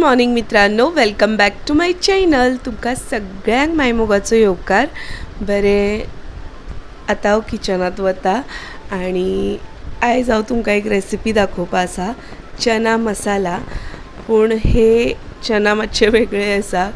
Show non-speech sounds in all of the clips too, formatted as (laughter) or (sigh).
Morning मित्रांनो. Welcome back to my channel तुमकां सगळ्यांक मायमोगाचो येवकार. बरे आतां हांव किचनांत वता आनी आयज हांव तुमकां एक रेसिपी दाखोवपा आसा. चना मसाला. पूण हे चना मातशे वेगळे आसा.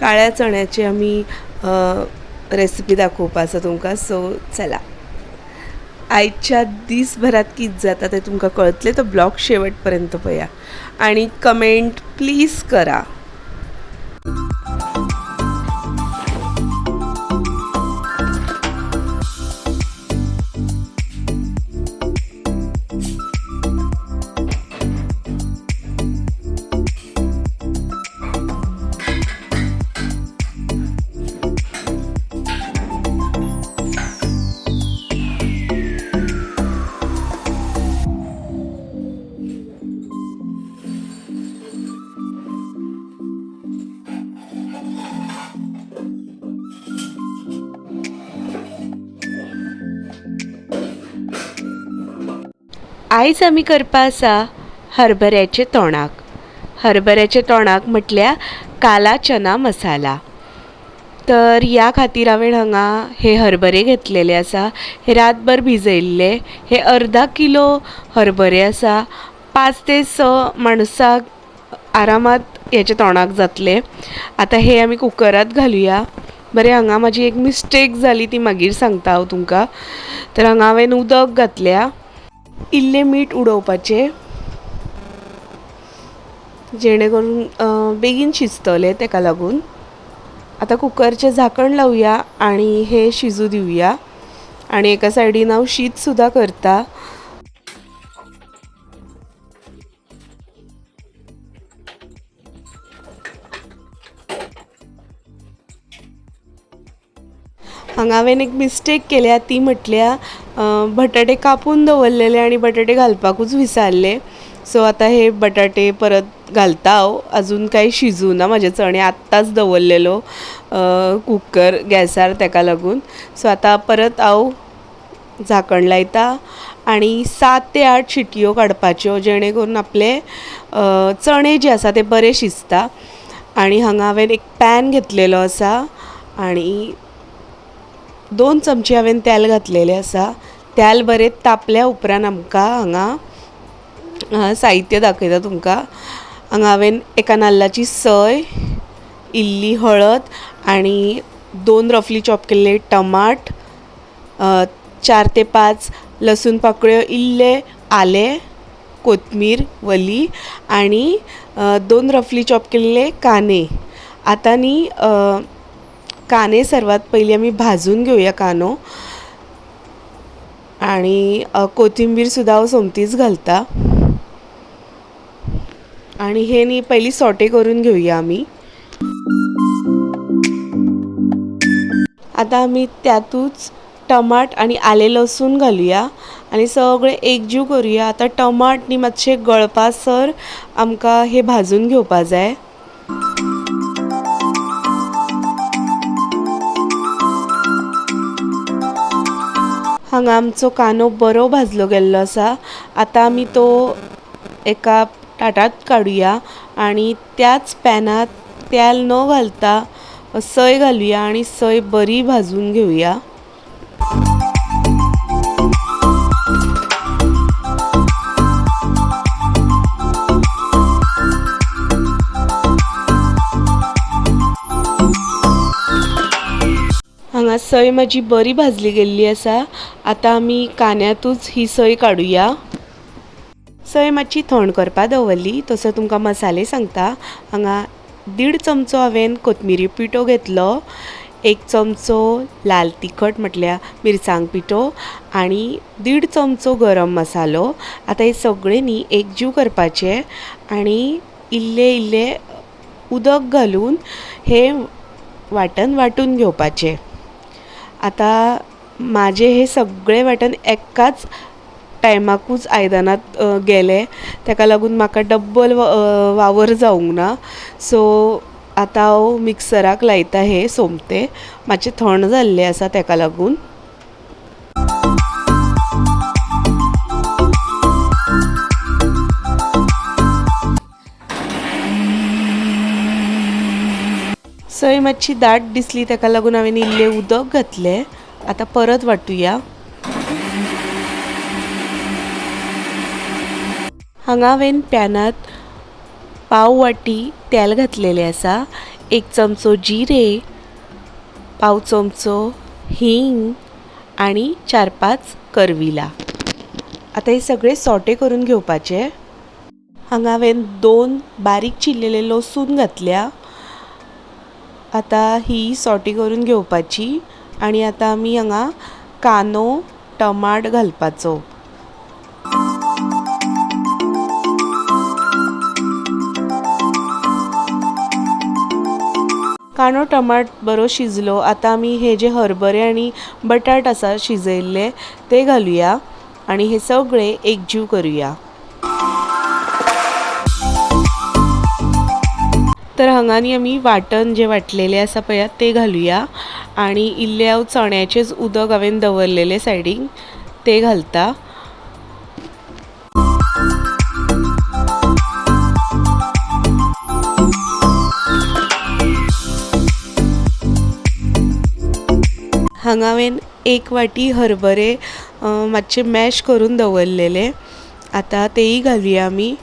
काळ्या चण्याची आमी रेसिपी दाखोवपा आसा तुमकां. सो चला. आयच्या दिसभरात कित जाता तें तुमकां कळतलें तो ब्लॉग शेवटपर्यंत पळया आणि कमेंट प्लीज करा. आयज आमी करपा आसा हरभऱ्याचें तोणाक हरभऱ्याचें तोणाक म्हटल्यार काला चना मसाला. तर ह्या खातीर हांवें हांगा हे हरभरे घेतलेले आसा हे रातभर भिजयल्ले हे अर्धा किलो हरभरे आसा पांच ते स माणसाक आरामात हेचे तोंडाक जातले. आतां हे आमी कुकरांत घालुया. बरें हांगा म्हाजी एक मिस्टेक जाली ती मागीर सांगता हांव तुमकां. तर हांगा हांवें उदक घातल्या. इल्लें मीठ उडोवपाचें जेणे करून बेगीन शिजतलें ताका लागून. आतां कुकरचें झाकण लावया आनी हे शिजू दिवया आनी एका सायडीन हांव शीत सुद्दां करता. हांगा हांवें एक मिस्टेक केल्या ती म्हटल्या बटाटे कापून दवरलेले आनी बटाटे घालपाकूच विसारले. सो आतां हे बटाटे परत घालता हांव आजून कांय शिजू ना म्हाजे चणे आत्ताच दवरलेलो कुकर गॅसार ताका लागून. सो आतां परत हांव झाकण लायता आनी सात ते आठ शिटयो काडपाच्यो जेणे करून आपले चणे जे आसा ते बरे शिजता. आनी हांगा हांवें एक पॅन घेतलेलो आसा आनी दोन चमचे हांवें तेल घातलेलें आसा तेल बरें तापल्या उपरांत आमकां हांगा साहित्य दाखयता तुमकां. हांगा हांवें एका नाल्लाची सय इल्ली हळद आनी दोन रफली चॉप केल्ले टमाट चार ते पांच लसूण पाकळ्यो इल्ले आलें कोथमीर वली आनी दोन रफली चॉप केल्ले कांदे आतां न्ही कांदे सर्वात पयलीं आमी भाजून घेऊया कांदो आनी कोथिंबीर सुद्दां हांव सोमतीच घालता. आनी हे न्ही पयलीं सॉटे करून घेवया आमी आतां आमी त्यातूच टमाट आनी आलें लसूण घालूया. आनी सगळें एकजीव करुया. आतां टमाट न्ही मातशें गळपासर आमकां हे भाजून घेवपा जाय. हांगा आमचो कांदो बरो भाजलो गेल्लो आसा. आतां आमी तो एका ताटांत काडुया आनी त्याच पॅनांत तेल न घालता सय घालुया आनी सय बरी भाजून घेवया सय म्हजी बरी भाजली गेल्ली आसा आतां आमी कांद्यांतूच ही सय काडुया सय मातशी थंड करपा दवरली तसो तुमकां मसाले सांगता. हांगा दीड चमचो हांवें कोथमिरी पिठो घेतलो एक चमचो लाल तिखट म्हटल्यार मिरसांग पिठो आनी दीड चमचो गरम मसालो. आतां हे सगळें न्ही एकजीव करपाचे आनी इल्लें इल्लें उदक घालून हे वाटण वांटून घेवपाचें. आतां माझे हे सगळे वांटण एकाच टायमाकूच आयदनांत गेले. ताका लागून म्हाका डब्बल वावर जावंक ना सो आतां हांव मिक्सराक लायता हे सोमते. मातशें थंड जाल्लें आसा ताका लागून. सय मातशी दाट दिसली ताका लागून हांवें इल्लें उदक घातलें. आतां परत वांटुया. हांगा हांवें पॅनांत पाव वाटी तेल घातलेलें आसा. एक चमचो जिरे पाव चमचो हींग आनी चार पांच करविला. आतां हे सगळे सोटे करून घेवपाचे. हांगा हांवें दोन बारीक चिरलेले लसूण घातल्या. आतां ही सोटी करून घेवपाची आनी आतां आमी हांगा कांदो टमाट घालपाचो. कांदो टमाट बरो शिजलो. आतां आमी हे जे हरभरे आनी बटाट आसा शिजयल्ले ते घालुया आनी हे सगळे एकजीव करुया. तर हंगानी आम्ही आमी वांटण जें वांटलेलें आसा पळयात तें घालुया. आनी इल्लें हांव चण्याचेंच उदक हांवें दवरलेलें सायडीक तें घालता. हांगा हांवें एक वाटी हरभरे मातशे मॅश करून दवरलेले. आतां तेही घालूया आमी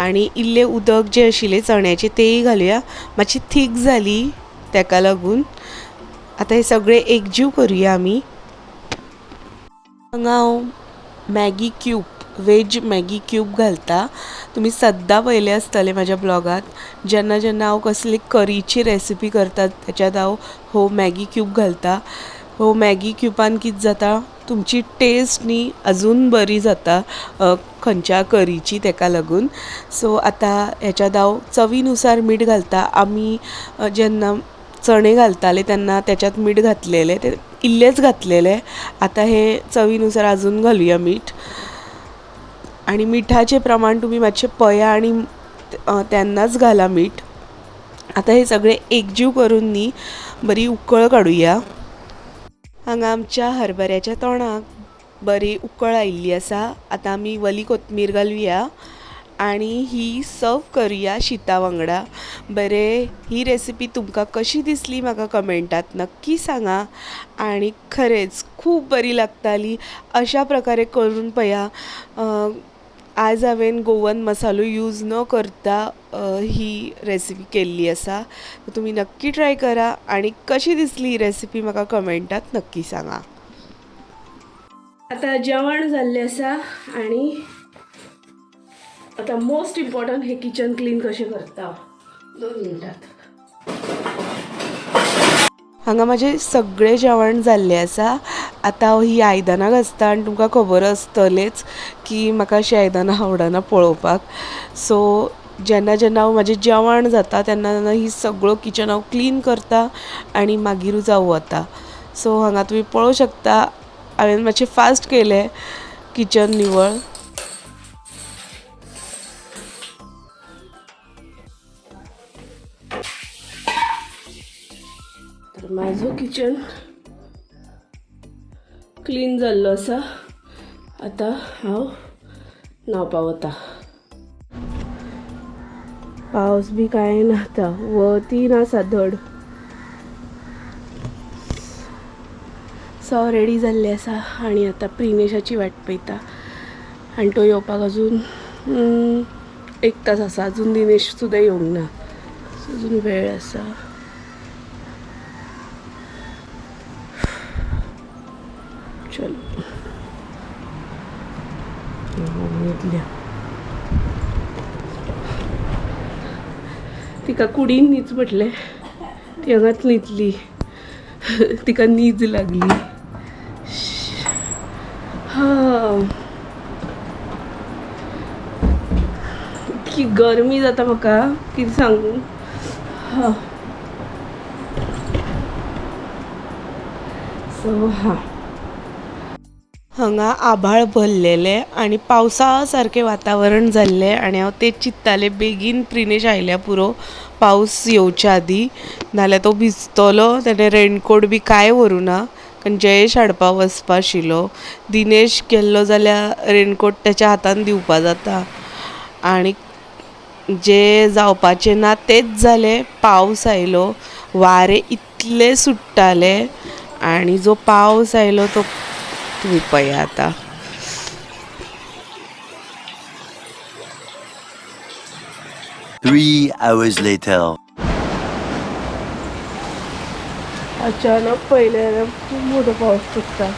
आनी इल्लें उदक जें आशिल्लें चण्याचें तेंय घालुया. मातशी थीक जाली ताका लागून. आतां हे सगळे एकजीव करुया आमी हांगा हांव Maggi cube veg Maggi cube घालता. तुमी सद्दां पयलें आसतलें म्हाज्या ब्लॉगांत. जेन्ना जेन्ना हांव कसली करीची रेसिपी करता ताच्यात हांव हो मॅगी क्यूब घालता. हो मॅगी क्युबान कितें जाता? तुमची टेस्ट न्ही आजून बरी जाता खंयच्या करीची ताका लागून. सो आतां हेच्या हांव चवीनुसार मीठ घालता. आमी जेन्ना चणे घालताले तेन्ना त्याच्यात मीठ घातलेले ते इल्लेंच घातलेले. आतां हे चवीनुसार आजून घालुया मीठ. आनी मिठाचें प्रमाण तुमी मातशें पया आनी त्यांनाच तेन्नाच घाला मीठ. आतां हे सगळे एकजीव करून न्ही बरी उकळ काडुया हांगा आमच्या हरभऱ्याच्या तोंडाक बरी उकळ आयिल्ली आसा. आतां आमी वली कोथमीर घालुया आनी ही सर्व करुया शिता वांगडा. बरें ही रेसिपी तुमकां कशी दिसली म्हाका कमेंटात नक्की सांगा. आनी खरेंच खूब बरी लागताली. अशा प्रकारे करून पया. आज हांवें गोवन मसालो यूज न करता ही रेसिपी केल्ली आसा तुमी नक्की ट्राय करा आनी कशी दिसली ही रेसिपी म्हाका कमेंटात नक्की सांगा आतां जेवण जाल्लें आसा आनी आतां मोस्ट इम्पॉर्टंट हें किचन क्लीन कशें करता दोन मिनटात हांगा म्हाजें सगळें जेवण जाल्लें आसा आतां हांव हीं आयदनां घासतां आनी तुमकां खबर आसतलेंच की म्हाका अशीं आयदनां आवडना पळोवपाक. सो जेन्ना जेन्ना हांव म्हाजें जेवण जाता तेन्ना तेन्ना ही सगळो किचन हांव क्लीन करता आनी मागीरूच हांव वता सो हांगा तुमी पळोवं शकता. हांवें मातशें फास्ट केलें. किचन निवळ. तर माझं किचन क्लीन जाल्लो आसा आतां हांव न्हांवपा वता पावस बी कांय ना आतां वतीन आसा धड सो रेडी जाल्लें आसा आनी आतां प्रिनेशाची वाट पळयता आनी तो येवपाक अजून एक तास आसा अजून दिनेश सुद्दां येवंक ना. अजून वेळ आसा न्हिदल्या तिका कुडीन न्हीच म्हटलें ती हांगाच न्हिदली तिका न्हीद लागली. हा. इतकी गरमी जाता म्हाका कितें सांगू? हा. सो हा. हांगा आभाळ भरलेलें आनी पावसा सारकें वातावरण जाल्लें आनी हांव तें चिंत्तालें बेगीन प्रिनेश आयल्या पुरो पावस येवच्या आदीं नाजाल्यार तो भिजतलो ताणें रेनकोट बी कांय व्हरूं ना कारण जयेश हाडपाक वचपा आशिल्लो. दिनेश गेल्लो जाल्यार रेनकोट ताच्या हातान दिवपा जाता. आनी जे जावपाचे ना तेच जालें पावस आयलो. वारे इतले सुट्टाले आणि जो पावस आयलो तो तुम्ही पळया आता Three hours later. अचानक पहिले खूप मोठा पाऊस पडता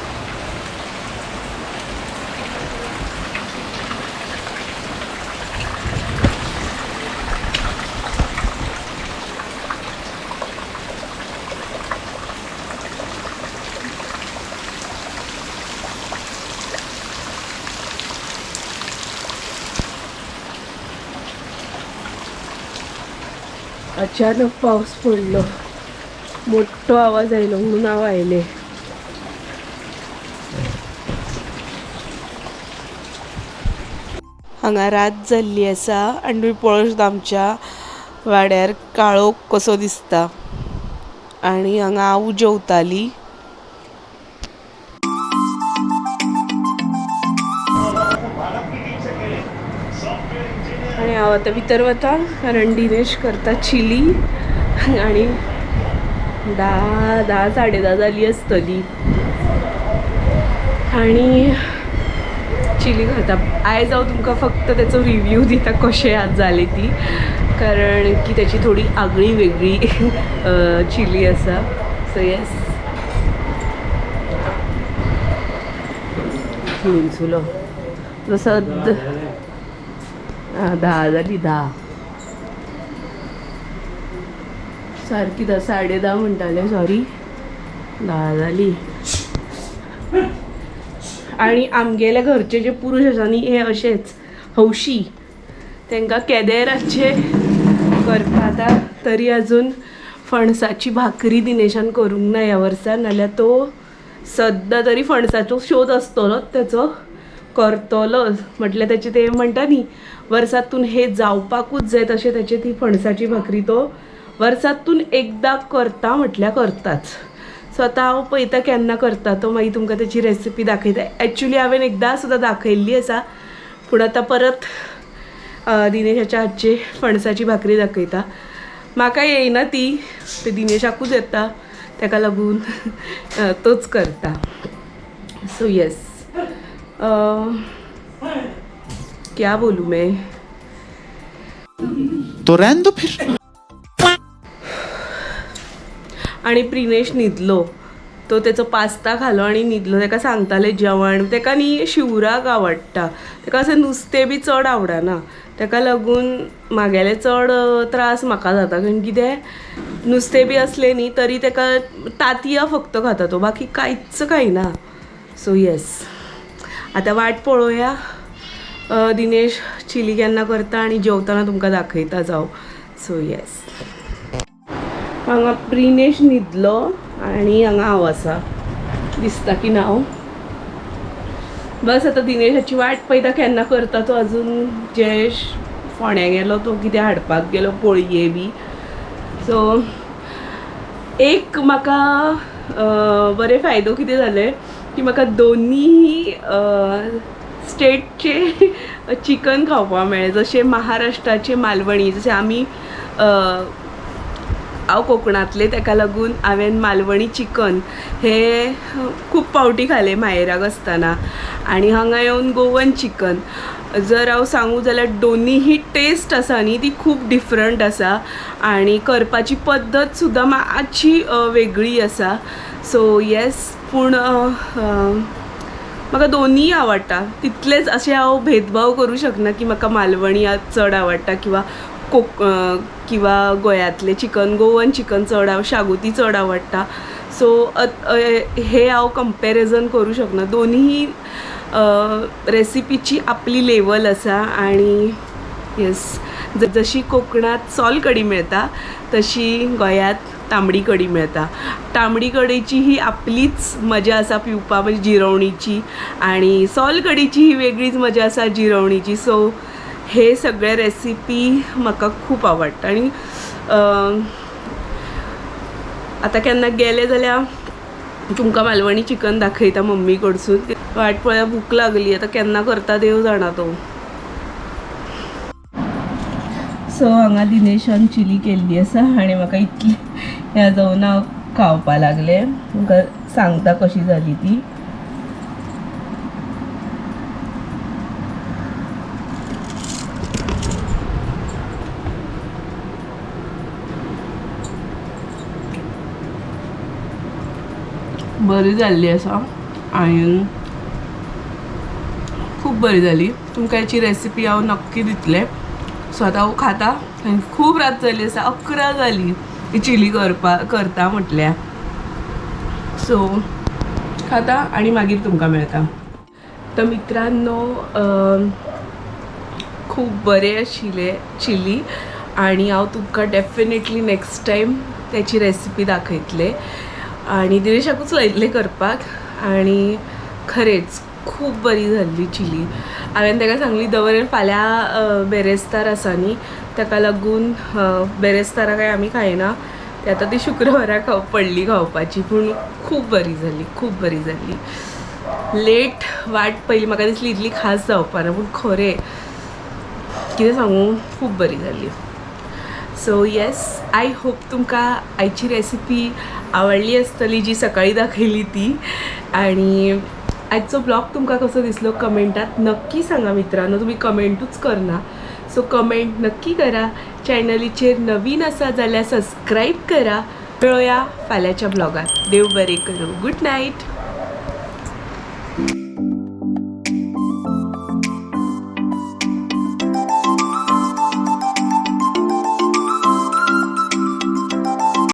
अचानक पाऊस पडलो. मोठो आवाज आयलो म्हणून हांव आयलें. हांगा रात जाल्ली आसा आनी तुमी आमच्या वाड्यार काळोख कसो दिसता. आनी हांगा हांव जेवताली. आणि हांव आतां भितर वता कारण दिनेश करता चिली आनी धा धा साडे धा जाली आसतली आनी चिली खाता. आयज हांव तुमकां फक्त तेचो रिव्यू दिता कशें आज जाली ती. कारण की त्याची थोडी आगळी वेगळी चिली आसा सो येस जसो दहा झाली धा सारखी धा सारकी धा साडे धा म्हणटाले सॉरी धा जाली आणि आमगेले घरचे जे पुरुश आसा न्ही हे अशेच हौशी तांकां केदेराचे करपा आतां तरी आजून फणसाची भाकरी दिनेशान करूंक ना ह्या वर्सान नाल्यार तो सद्दां तरी फणसाचो शोध आसतलोच तेचो करतलोच. म्हटल्यार तेची ते म्हणटा न्ही वर्सातून हे जावपाकूच जाय तशें तेची ती फणसाची भाकरी तो वर्सातून एकदां करता म्हटल्यार करताच. सो आतां हांव पळयता केन्ना करता? तो मागीर तुमकां तेची रेसिपी दाखयता एक्चुली हांवें एकदां सुद्दां दाखयल्ली आसा पूण आतां परत दिनेशाच्या हातची फणसाची भाकरी दाखयता म्हाका येयना ती. ते दिनेशाकूच येता. ताका लागून तोच करता. सो येस क्या बोलूं मैं? तो रहने दो फिर। आणि प्रिनेश न्हिदलो तो तेचो पास्ता खालो आनी न्हिदलो ताका सांगताले जेवण. ताका न्ही शिवराक आवडटा ताका अशें नुस्तें बी चड आवडना ताका लागून म्हागेले चड त्रास म्हाका जाता. कारण कितें नुस्तें बी असलें न्ही तरी ताका तांतयां फक्त खाता तो. बाकी कांयच खायना सो येस आतां वाट पळोवया दिनेश चिली केन्ना करता आनी जेवताना तुमकां दाखयता जावं सो येस हांगा प्रिनेश न्हिदलो आनी हांगा हांव आसा. दिसता की नांव बस आतां दिनेशाची वाट पळयता केन्ना करता तो आजून जयेश फोण्या गेलो तो कितें हाडपाक गेलो पोळये बी. सो एक म्हाका बरें फायदो कितें जाले? की म्हाका दोनीही स्टेटचे (laughs) चिकन खावपाक मेळ्ळें जशें महाराष्ट्राचें मालवणी जशें आमी हांव कोकणांतलें ताका लागून हांवें मालवणी चिकन हें खूब पावटी खालें माहेराक आसतना आनी हांगा येवन गोवन चिकन. जर हांव सांगू जाल्यार दोनी ही टेस्ट आसा न्ही ती खूब डिफरंट आसा आनी करपाची पद्दत सुद्दां मातशी वेगळी आसा सो येस पूण म्हाका दोनीय आवडटा तितलेंच अशें हांव भेदभाव करूं शकना की म्हाका मालवणी चड आवडटा किंवा कोक किंवां किंवा गोंयांतलें चिकन गोवन चिकन चड हांव शागोती चड आवडटा सो हे हांव कंपेरिजन करूं शकना. दोनीय रेसिपीची आपली लेवल आसा आनी येस ज जशी कोकणात सॉल कडी मिळता तशी गोंयांत तांबडी कडी मिळता. तांबडी कडेची ही आपलीच मजा आसा पिवपा म्हणजे जिरवणीची आनी सॉल कडीची ही वेगळीच मजा आसा जिरवणीची. सो हे सगळे रेसिपी म्हाका खूब आवडटा आनी आतां केन्ना गेले जाल्यार तुमकां मालवणी चिकन दाखयता मम्मी कडसून वाट पळया भूक लागली आतां केन्ना करता देव जाणा तो. सो हांगा दिनेशान चिली केल्ली आसा आनी म्हाका इतली ह्या जावन हांव खावपा लागले. तुमकां सांगता कशी जाली ती. बरी जाल्ली आसा. आनी खूब बरी जाली तुमकां हेची रेसिपी हांव नक्की दितलें सो आतां हांव खाता. आनी खूब रात जाली आसा अकरा जाली ही चिली करपा करता म्हटल्यार सो खाता आनी मागीर तुमकां मेळटा तर मित्रांनो खूप खूब बरें आशिल्लें चिली. आनी हांव तुमकां डेफिनेटली नेक्स्ट टायम त्याची रेसिपी दाखयतलें. आनी दिनेशाकूच लायिल्लें करपाक. आनी खरेंच खूब बरी जाल्ली चिली. हांवें ताका सांगली दवरेन फाल्यां बेरेस्तार आसा न्ही ताका लागून बेरेस्तारा काय आमी खायना. ते आतां ती शुक्रवारा खाव पडली खावपाची. पूण खूब बरी जाली खूब बरी जाली लेट वाट पयली म्हाका दिसली इतली खास जावपा ना पूण खरें. कितें सांगू खूब बरी जाली सो येस आय होप तुमकां आयची रेसिपी आवडली आसतली जी सकाळी दाखयली ती. आणि आजचो ब्लॉग तुमकां कसो दिसलो कमेंटात नक्की सांगा मित्रांनो. तुम्ही कमेंटूच करना. सो कमेंट नक्की करा. चॅनलीचेर नवीन आसा जाल्यार सबस्क्राईब करा. मेळुया फाल्यांच्या ब्लॉगात. देव बरें करूं. Good night